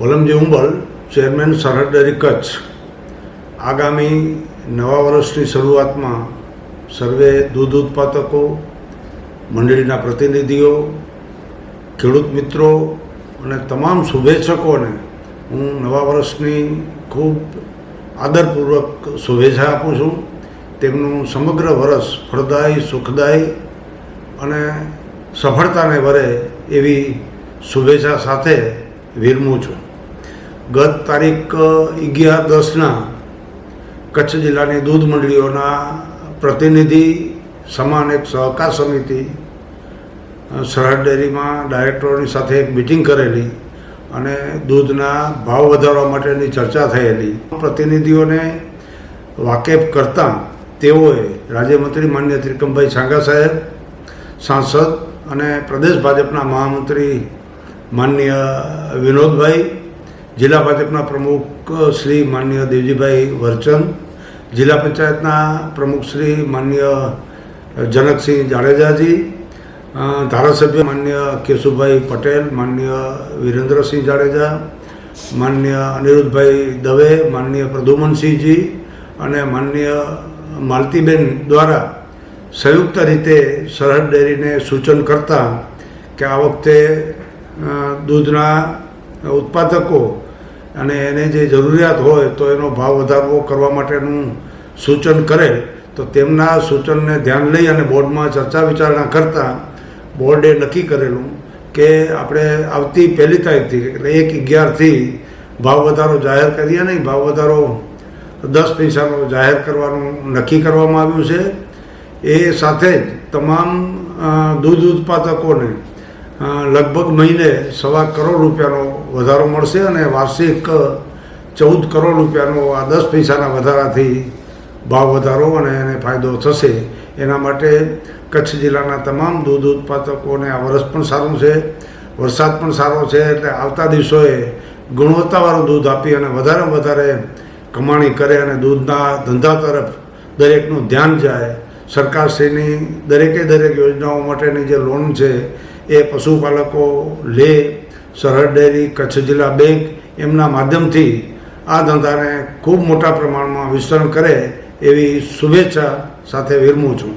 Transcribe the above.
Valamji Umbal, chairman સરહદ કચ્છ. આગામી નવા વર્ષની શરૂઆતમાં સર્વે દૂધ ઉત્પાદકો, મંડળીના પ્રતિનિધિઓ, ખેડૂત મિત્રો અને તમામ શુભેચ્છકોને હું નવા વર્ષની ખૂબ આદરપૂર્વક શુભેચ્છા આપું છું. તેમનું સમગ્ર વર્ષ ફળદાયી, સુખદાયી અને સફળતાને વરે એવી શુભેચ્છા સાથે વિરમું છું. ગત તારીખ અગિયાર દસના કચ્છ જિલ્લાની દૂધ મંડળીઓના પ્રતિનિધિ, સમાન એક સહકાર સમિતિ સરહદ ડેરીમાં ડાયરેક્ટરોની સાથે એક મિટિંગ કરેલી અને દૂધના ભાવ વધારવા માટેની ચર્ચા થયેલી. પ્રતિનિધિઓને વાકેફ કરતાં તેઓએ રાજ્યમંત્રી માન્ય ત્રિકમભાઈ છાંગા સાહેબ, સાંસદ અને પ્રદેશ ભાજપના મહામંત્રી માન્ય વિનોદભાઈ જિલ્લા ભાજપના પ્રમુખ શ્રી માન્ય દેવજીભાઈ વરચંદ જિલ્લા પંચાયતના પ્રમુખ શ્રી માન્ય જનકસિંહ જાડેજાજી ધારાસભ્ય માન્ય કેશુભાઈ પટેલ, માન્ય વિરેન્દ્રસિંહ જાડેજા, માન્ય અનિરુદ્ધભાઈ દવે, માન્ય પ્રદ્યુમનસિંહજી અને માન્ય માલતીબેન દ્વારા સંયુક્ત રીતે સરહદ ડેરીને સૂચન કરતા કે આ વખતે દૂધના ઉત્પાદકો અને એને જે જરૂરિયાત હોય તો એનો ભાવ વધારવો કરવા માટેનું સૂચન કરે, તો તેમના સૂચનને ધ્યાન લઈ અને બોર્ડમાં ચર્ચા વિચારણા કરતાં બોર્ડે નક્કી કરેલું કે આપણે આવતી પહેલી તારીખથી, એટલે એક અગિયારથી ભાવ વધારો જાહેર કરીએ નહીં, ભાવ વધારો દસ પૈસાનો જાહેર કરવાનું નક્કી કરવામાં આવ્યું છે. એ સાથે જ તમામ દૂધ ઉત્પાદકોને લગભગ મહિને સવા કરોડ રૂપિયાનો વધારો મળશે અને વાર્ષિક ચૌદ કરોડ રૂપિયાનો આ દસ પૈસાના વધારાથી ભાવ વધારો અને એને ફાયદો થશે. એના માટે કચ્છ જિલ્લાના તમામ દૂધ ઉત્પાદકોને આ વરસ પણ સારું છે, વરસાદ પણ સારો છે, એટલે આવતા દિવસોએ ગુણવત્તાવાળું દૂધ આપી અને વધારે વધારે કમાણી કરે અને દૂધના ધંધા તરફ દરેકનું ધ્યાન જાય. સરકારશ્રીની દરેકે દરેક યોજનાઓ માટેની જે લોન છે એ પશુપાલકો લે, સરહદ ડેરી, કચ્છ જિલ્લા બેંક એમના માધ્યમથી આ ધંધાને ખૂબ મોટા પ્રમાણમાં વિસ્તરણ કરે એવી શુભેચ્છા સાથે વિરમું છું.